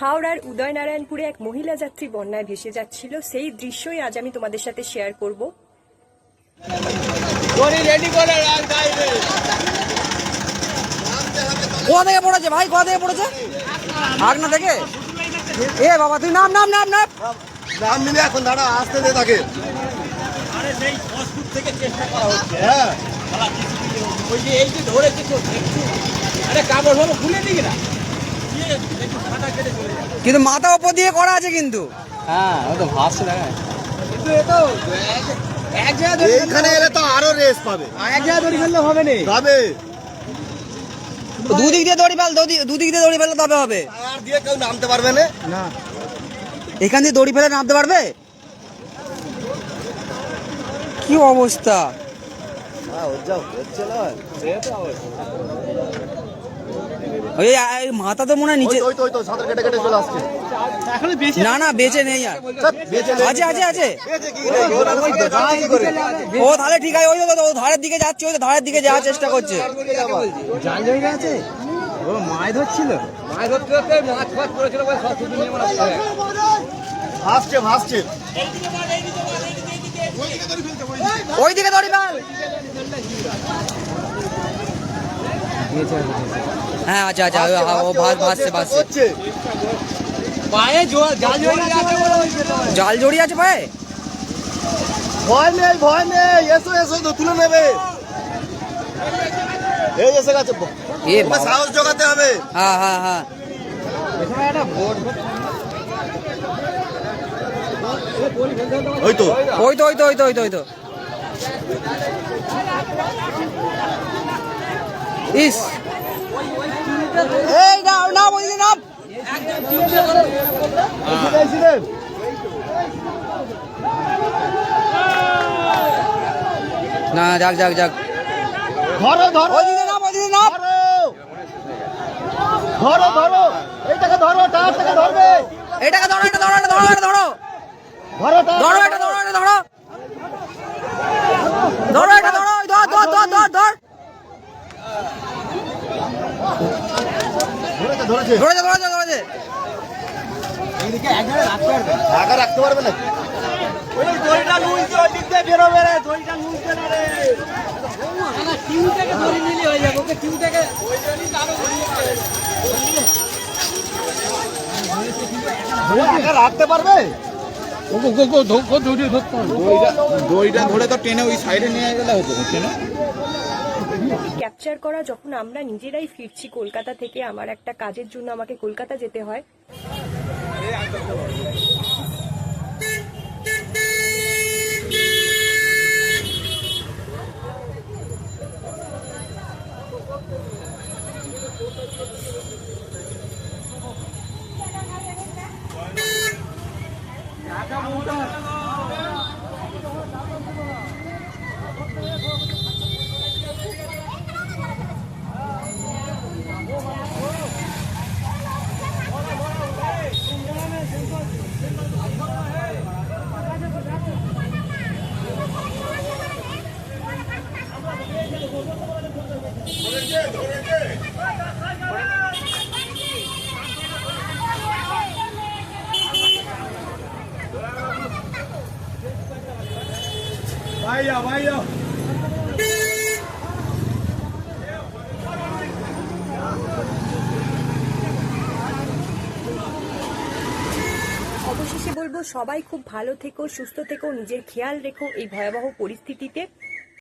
হাওড়ার উদয়নারায়ণপুরে এক মহিলা যাত্রী বন্যায় ভেসে যাচ্ছিল। সেই দৃশ্যই আজ আমি তোমাদের সাথে শেয়ার করব। কোথা থেকে পড়েছে ভাই? কোথা থেকে পড়েছে? আগনা থেকে? এ বাবা তুই নাম নাম নাম নাম। এখন দাঁড়া আসতে দে তাকে। আরে সেই থেকে চেষ্টা করা হচ্ছে। হ্যাঁ। শালা ওই যে এই যে ধরেছে একটু আরে কাপড় ফাপড় খুলে দিকে না। কিন্তু মাথা ওপর দিয়ে করা আছে কিন্তু। হ্যাঁ ও তো ভাসছে দেখা কিন্তু এ তো এক- জায়গায় ধরে এইখানে এলে তো আরও রেস পাবে। এক জায়গায় ধরে ফেললে হবে না। পাবে। দুদিক দিয়ে দড়ি ফেল দুদিক দিয়ে দড়ি ফেলে তবে হবে। টায়ার দিয়ে কেউ নামতে পারবে না? এখান দিয়ে দড়ি ফেলে নামতে পারবে? কি অবস্থা। ওই এই মাথা তো মনে হয় নিচে ওই তো ওই তো সাঁতার কেটে কেটে চলে আসছে। না না বেঁচে নেই আর। আছে আছে আছে? ও তাহলে ঠিক আছে ওই তো ও ধারের দিকে যাচ্ছে ওই তো ধারের দিকে যাওয়ার চেষ্টা করছে। আছে ও মাছ ধরছিল। মাছ ধরতে ধরতে মাছ ফাছ করেছিল বলে সব শুধু নিয়ে গেছে। ভাসছে ভাসছে। ওই দিকে দড়ি ফেল হ্যাঁ আচ্ছা আচ্ছা ও- ও ভাস ভাসছে ভাসছে হচ্ছে পায়ে জল জাল জড়িয়ে আছে পায়ে? ভয় নেই ভয় নেই এসো এসো তো তুলে নেবে। এই এসে গেছে এ সাহস জোগাতে হবে। হ্যাঁ হ্যাঁ হ্যাঁ। এখানে একটা বোট ওই তো। ওই তো ওই তো ওই তো ওই তো ওই তো। ইস। এই নাম নাম ওইদিকে নাম না যাক যাক যাক। ধরো ধরো। ওইদিকে নাম ওইদিকে নাম ধরো। ধরো ধরো। এইটাকে ধরো টায়ারটাকে ধরবে। এটাকে ধরো এটা ধরো এটা ধরো এটা ধরো। ধরো ধরো এটা ধরো এটা ধরো ধরো এটা ধরো ওই ধর ধর ধর ধর ধর ধরেছে ধরেছে। ধরেছে ধরেছে রাখতে পারবে ঢাকা রাখতে পারবে না। ওই দড়িটা লুইছে ওই দিক দিয়ে বেরোবে রে দড়িটা লুইছে না রে। টিউটাকে ধরে নিলে হয়ে যাবে ওকে টিউটাকে ঢাকা রাখতে পারবে? দড়িটা ধরে তো টেনে ওই সাইডে নিয়ে গেলে হতো টেনে? ক্যাপচার করা যখন আমরা নিজেরাই ফিরছি কলকাতা থেকে, আমার একটা কাজের জন্য আমাকে কলকাতা যেতে হয়। ভাইয়া vaya. অবশেষে বলব, সবাই খুব ভালো থেকো, সুস্থ থেকো, নিজের খেয়াল রেখো এই ভয়াবহ পরিস্থিতিতে